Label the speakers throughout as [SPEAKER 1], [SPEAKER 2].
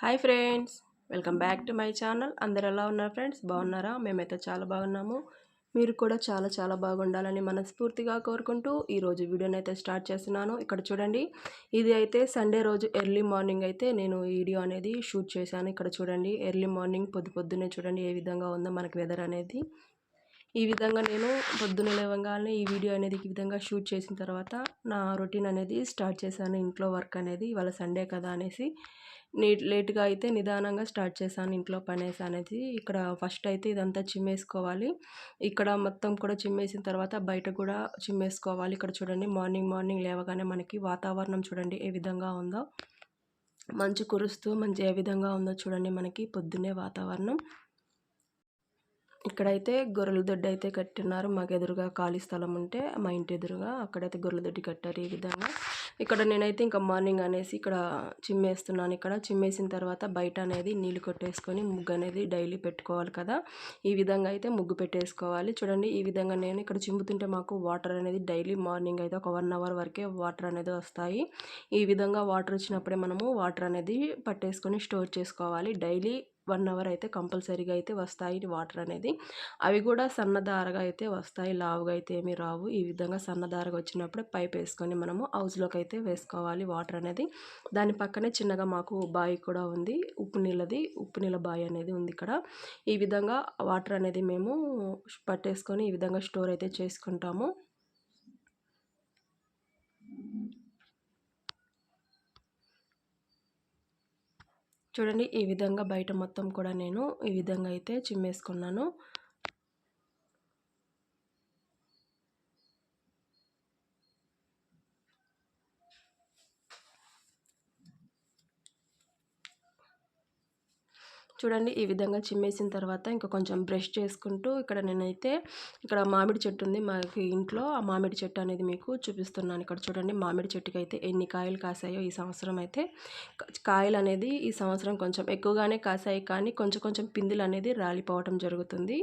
[SPEAKER 1] Hi friends welcome back to my channel. అందరు ఎలా ఉన్నారు ఫ్రెండ్స్? బాగున్నారా? మేమైతే చాలా బాగున్నాము. మీరు కూడా చాలా చాలా బాగుండాలని మనస్ఫూర్తిగా కోరుకుంటూ ఈరోజు వీడియోని అయితే స్టార్ట్ చేస్తున్నాను. ఇక్కడ చూడండి ఇది అయితే సండే రోజు ఎర్లీ మార్నింగ్ అయితే నేను వీడియో అనేది షూట్ చేశాను. ఇక్కడ చూడండి ఎర్లీ మార్నింగ్ పొద్దు పొద్దున్నే చూడండి ఏ విధంగా ఉందో మనకి వెదర్ అనేది. ఈ విధంగా నేను పొద్దున లేవగానే ఈ వీడియో అనేది ఈ విధంగా షూట్ చేసిన తర్వాత నా రొటీన్ అనేది స్టార్ట్ చేశాను. ఇంట్లో వర్క్ అనేది ఇవాళ సండే కదా అనేసి నీట్ లేట్గా అయితే నిదానంగా స్టార్ట్ చేశాను. ఇంట్లో పనేసి అనేది ఇక్కడ ఫస్ట్ అయితే ఇదంతా చిమ్మేసుకోవాలి. ఇక్కడ మొత్తం కూడా చిమ్మేసిన తర్వాత బయట కూడా చిమ్మేసుకోవాలి. ఇక్కడ చూడండి మార్నింగ్ మార్నింగ్ లేవగానే మనకి వాతావరణం చూడండి ఏ విధంగా ఉందో. మంచు కురుస్తూ మంచి ఏ విధంగా ఉందో చూడండి మనకి పొద్దున్నే వాతావరణం. ఇక్కడైతే గొర్రెల దొడ్డి అయితే కట్టున్నారు మాకు ఎదురుగా ఖాళీ స్థలం ఉంటే మా ఇంటి ఎదురుగా అక్కడైతే గొర్రెల దొడ్డి కట్టారు ఈ విధంగా. ఇక్కడ నేనైతే ఇంకా మార్నింగ్ అనేసి ఇక్కడ చిమ్మేస్తున్నాను. ఇక్కడ చిమ్మేసిన తర్వాత బయట అనేది నీళ్ళు కొట్టేసుకొని ముగ్గు అనేది డైలీ పెట్టుకోవాలి కదా. ఈ విధంగా అయితే ముగ్గు పెట్టేసుకోవాలి. చూడండి ఈ విధంగా నేను ఇక్కడ చిమ్ముతుంటే మాకు వాటర్ అనేది డైలీ మార్నింగ్ అయితే ఒక వన్ అవర్ వరకే వాటర్ అనేది వస్తాయి. ఈ విధంగా వాటర్ వచ్చినప్పుడే మనము వాటర్ అనేది పట్టేసుకొని స్టోర్ చేసుకోవాలి. డైలీ వన్ అవర్ అయితే కంపల్సరీగా అయితే వస్తాయి వాటర్ అనేది. అవి కూడా సన్నదారగా అయితే వస్తాయి లావుగా అయితే ఏమీ రావు. ఈ విధంగా సన్నదారగా వచ్చినప్పుడు పైప్ వేసుకొని మనము హౌస్లోకి అయితే వేసుకోవాలి వాటర్ అనేది. దాని పక్కనే చిన్నగా మాకు బావి కూడా ఉంది ఉప్పు నీళ్ళది ఉప్పు నీళ్ళ బావి అనేది ఉంది ఇక్కడ. ఈ విధంగా వాటర్ అనేది మేము పట్టేసుకొని ఈ విధంగా స్టోర్ అయితే చేసుకుంటాము. చూడండి ఈ విధంగా బయట మొత్తం కూడా నేను ఈ విధంగా అయితే చిమ్మేసుకున్నాను. చూడండి ఈ విధంగా చిమ్మేసిన తర్వాత ఇంకా కొంచెం బ్రష్ చేసుకుంటూ ఇక్కడ నేనైతే ఇక్కడ మామిడి చెట్టు ఉంది మాకు ఇంట్లో. ఆ మామిడి చెట్టు అనేది మీకు చూపిస్తున్నాను ఇక్కడ చూడండి. మామిడి చెట్టుకి అయితే ఎన్ని కాయలు కాసాయో ఈ సంవత్సరం అయితే. కాయలు అనేది ఈ సంవత్సరం కొంచెం ఎక్కువగానే కాసాయి కానీ కొంచెం కొంచెం పిందులు అనేది రాలిపోవటం జరుగుతుంది.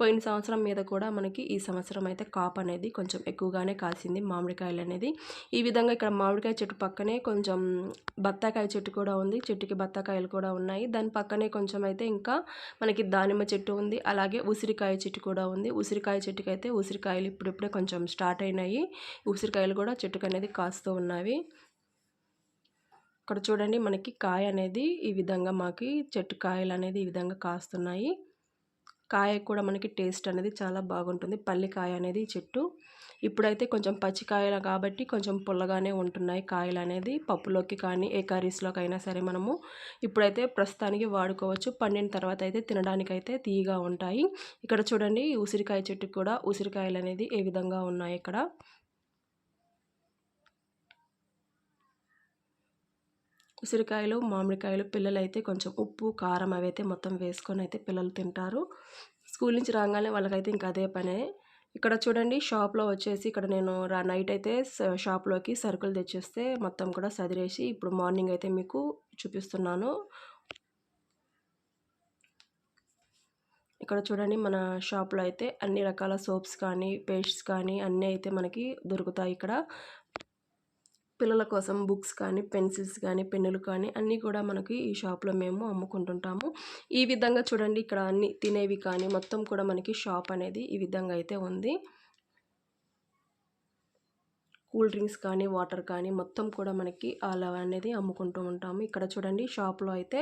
[SPEAKER 1] పోయిన సంవత్సరం మీద కూడా మనకి ఈ సంవత్సరం అయితే కాప్ అనేది కొంచెం ఎక్కువగానే కాసింది మామిడికాయలు అనేది. ఈ విధంగా ఇక్కడ మామిడికాయ చెట్టు పక్కనే కొంచెం బత్తాకాయ చెట్టు కూడా ఉంది. చెట్టుకి బత్తాకాయలు కూడా ఉన్నాయి. దాని పక్కనే కొంచెం కోసం అయితే ఇంకా మనకి దానిమ్మ చెట్టు ఉంది అలాగే ఉసిరికాయ చెట్టు కూడా ఉంది. ఉసిరికాయ చెట్టుకి అయితే ఉసిరికాయలు ఇప్పుడిప్పుడే కొంచెం స్టార్ట్ అయినాయి. ఉసిరికాయలు కూడా చెట్టుకు అనేది కాస్తూ ఉన్నవి. ఇక్కడ చూడండి మనకి కాయ అనేది ఈ విధంగా మాకి చెట్టు కాయలు అనేది ఈ విధంగా కాస్తున్నాయి. కాయ కూడా మనకి టేస్ట్ అనేది చాలా బాగుంటుంది. పల్లికాయ అనేది చెట్టు. ఇప్పుడైతే కొంచెం పచ్చికాయలు కాబట్టి కొంచెం పుల్లగానే ఉంటున్నాయి కాయలు అనేది. పప్పులోకి కానీ ఏ కర్రీస్లోకి అయినా సరే మనము ఇప్పుడైతే ప్రస్తుతానికి వాడుకోవచ్చు. పండిన తర్వాత అయితే తినడానికైతే తీయగా ఉంటాయి. ఇక్కడ చూడండి ఉసిరికాయ చెట్టు కూడా ఉసిరికాయలు అనేది ఏ విధంగా ఉన్నాయి ఇక్కడ. ఉసిరికాయలు మామిడికాయలు పిల్లలు అయితే కొంచెం ఉప్పు కారం అవి అయితే మొత్తం వేసుకొని అయితే పిల్లలు తింటారు. స్కూల్ నుంచి రాగానే వాళ్ళకైతే ఇంకా అదే పనే. ఇక్కడ చూడండి షాప్లో వచ్చేసి ఇక్కడ నేను నైట్ అయితే షాప్లోకి సరుకులు తెచ్చేస్తే మొత్తం కూడా సదిరేసి ఇప్పుడు మార్నింగ్ అయితే మీకు చూపిస్తున్నాను. ఇక్కడ చూడండి మన షాప్లో అయితే అన్ని రకాల సోప్స్ కానీ పేస్ట్స్ కానీ అన్నీ అయితే మనకి దొరుకుతాయి ఇక్కడ. పిల్లల కోసం బుక్స్ కానీ పెన్సిల్స్ కానీ పెన్నులు కానీ అన్నీ కూడా మనకి ఈ షాప్లో మేము అమ్ముకుంటుంటాము. ఈ విధంగా చూడండి ఇక్కడ అన్ని తినేవి కానీ మొత్తం కూడా మనకి షాప్ అనేది ఈ విధంగా అయితే ఉంది. కూల్ డ్రింక్స్ కానీ వాటర్ కానీ మొత్తం కూడా మనకి అలా అనేది అమ్ముకుంటూ ఉంటాము. ఇక్కడ చూడండి షాప్లో అయితే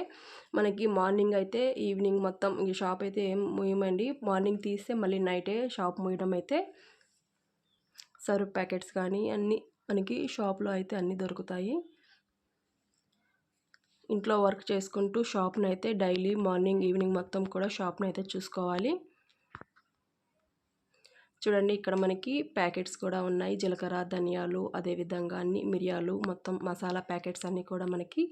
[SPEAKER 1] మనకి మార్నింగ్ అయితే ఈవినింగ్ మొత్తం ఈ షాప్ అయితే ఏం ముయ్యమండి. మార్నింగ్ తీస్తే మళ్ళీ నైటే షాప్ ముయ్యడం అయితే సర్వ్ ప్యాకెట్స్ కానీ అన్నీ మనకి షాప్లో అయితే అన్నీ దొరుకుతాయి. ఇంట్లో వర్క్ చేసుకుంటూ షాప్ని అయితే డైలీ మార్నింగ్ ఈవినింగ్ మొత్తం కూడా షాప్ని అయితే చూసుకోవాలి. చూడండి ఇక్కడ మనకి ప్యాకెట్స్ కూడా ఉన్నాయి. జీలకర్ర ధనియాలు అదేవిధంగా అన్ని మిరియాలు మొత్తం మసాలా ప్యాకెట్స్ అన్నీ కూడా మనకి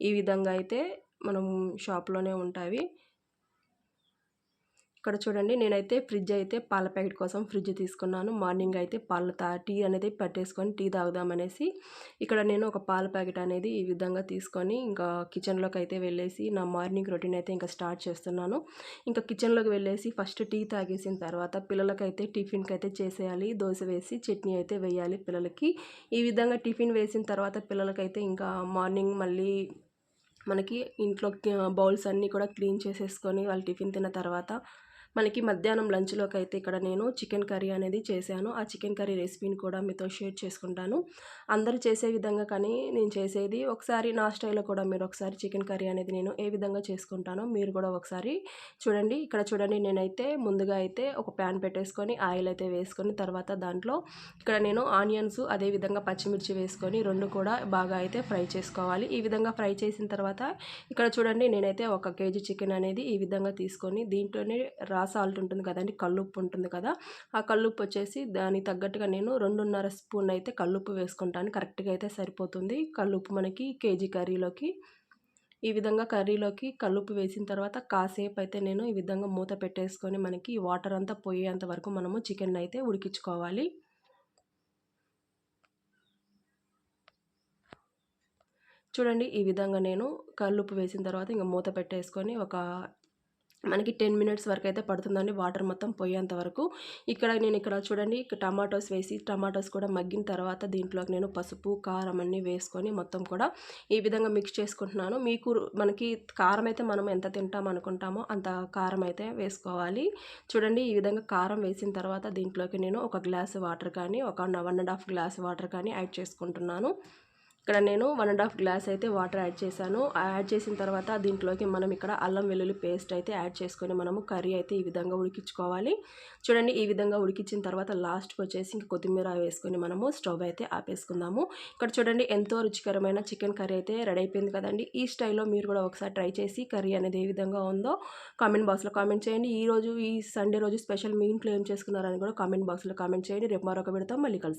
[SPEAKER 1] ఈ విధంగా అయితే మనం షాప్లోనే ఉంటాయి. ఇక్కడ చూడండి నేనైతే ఫ్రిడ్జ్ అయితే పాల ప్యాకెట్ కోసం ఫ్రిడ్జ్ తీసుకున్నాను. మార్నింగ్ అయితే పాల తా టీ అనేది పట్టేసుకొని టీ తాగుదామనేసి ఇక్కడ నేను ఒక పాల ప్యాకెట్ అనేది ఈ విధంగా తీసుకొని ఇంకా కిచెన్లోకి అయితే వెళ్ళేసి నా మార్నింగ్ రొటీన్ అయితే ఇంకా స్టార్ట్ చేస్తున్నాను. ఇంకా కిచెన్లోకి వెళ్ళేసి ఫస్ట్ టీ తాగేసిన తర్వాత పిల్లలకైతే టిఫిన్కి అయితే చేసేయాలి. దోశ వేసి చట్నీ అయితే వేయాలి పిల్లలకి. ఈ విధంగా టిఫిన్ వేసిన తర్వాత పిల్లలకైతే ఇంకా మార్నింగ్ మళ్ళీ మనకి ఇంట్లో బౌల్స్ అన్నీ కూడా క్లీన్ చేసేసుకొని వాళ్ళు టిఫిన్ తిన్న తర్వాత మనకి మధ్యాహ్నం లంచ్లోకి అయితే ఇక్కడ నేను చికెన్ కర్రీ అనేది చేశాను. ఆ చికెన్ కర్రీ రెసిపీని కూడా మీతో షేర్ చేసుకుంటాను. అందరూ చేసే విధంగా కానీ నేను చేసేది ఒకసారి నా స్టైల్లో కూడా మీరు ఒకసారి చికెన్ కర్రీ అనేది నేను ఏ విధంగా చేసుకుంటానో మీరు కూడా ఒకసారి చూడండి. ఇక్కడ చూడండి నేనైతే ముందుగా అయితే ఒక ప్యాన్ పెట్టేసుకొని ఆయిల్ అయితే వేసుకొని తర్వాత దాంట్లో ఇక్కడ నేను ఆనియన్స్ అదేవిధంగా పచ్చిమిర్చి వేసుకొని రెండు కూడా బాగా అయితే ఫ్రై చేసుకోవాలి. ఈ విధంగా ఫ్రై చేసిన తర్వాత ఇక్కడ చూడండి నేనైతే ఒక కేజీ చికెన్ అనేది ఈ విధంగా తీసుకొని దీంట్లోనే రా సాల్ట్ ఉంటుంది కదండి కల్లుప్పు ఉంటుంది కదా ఆ కల్లుప్పు వచ్చేసి దానికి తగ్గట్టుగా నేను రెండున్నర స్పూన్ అయితే కల్లుప్పు వేసుకుంటాను కరెక్ట్గా అయితే సరిపోతుంది. కల్లుప్పు మనకి కేజీ కర్రీలోకి ఈ విధంగా కర్రీలోకి కల్లుప్పు వేసిన తర్వాత కాసేపు అయితే నేను ఈ విధంగా మూత పెట్టేసుకొని మనకి వాటర్ అంతా పోయేంత వరకు మనము చికెన్ అయితే ఉడికించుకోవాలి. చూడండి ఈ విధంగా నేను కల్లుప్పు వేసిన తర్వాత ఇంకా మూత పెట్టేసుకొని ఒక మనకి టెన్ మినిట్స్ వరకు అయితే పడుతుందండి. వాటర్ మొత్తం పోయేంత వరకు. ఇక్కడ నేను ఇక్కడ చూడండి టమాటోస్ వేసి టమాటోస్ కూడా మగ్గిన తర్వాత దీంట్లోకి నేను పసుపు కారం అన్నీ వేసుకొని మొత్తం కూడా ఈ విధంగా మిక్స్ చేసుకుంటున్నాను. మీకు మనకి కారం అయితే మనం ఎంత తింటాం అనుకుంటామో అంత కారం అయితే వేసుకోవాలి. చూడండి ఈ విధంగా కారం వేసిన తర్వాత దీంట్లోకి నేను ఒక గ్లాస్ వాటర్ కానీ ఒక one and half glass water కానీ యాడ్ చేసుకుంటున్నాను. ఇక్కడ నేను వన్ అండ్ హాఫ్ గ్లాస్ అయితే వాటర్ యాడ్ చేశాను. యాడ్ చేసిన తర్వాత దీంట్లోకి మనం ఇక్కడ అల్లం వెల్లుల్లి పేస్ట్ అయితే యాడ్ చేసుకొని మనము కర్రీ అయితే ఈ విధంగా ఉడికించుకోవాలి. చూడండి ఈ విధంగా ఉడికించిన తర్వాత లాస్ట్కి వచ్చేసి ఇంక కొత్తిమీర వేసుకొని మనము స్టవ్ అయితే ఆపేసుకుందాము. ఇక్కడ చూడండి ఎంతో రుచికరమైన చికెన్ కర్రీ అయితే రెడీ అయిపోయింది కదండి. ఈ స్టైల్లో మీరు కూడా ఒకసారి ట్రై చేసి కర్రీ అనేది ఏ విధంగా ఉందో కామెంట్ బాక్స్లో కామెంట్ చేయండి. ఈ రోజు ఈ సండే రోజు స్పెషల్ మీ ఇంట్లో ఏం చేసుకున్నారని కూడా కామెంట్ బాక్స్లో కామెంట్ చేయండి. రేపు మరొక పెడతాం మళ్ళీ కలుసు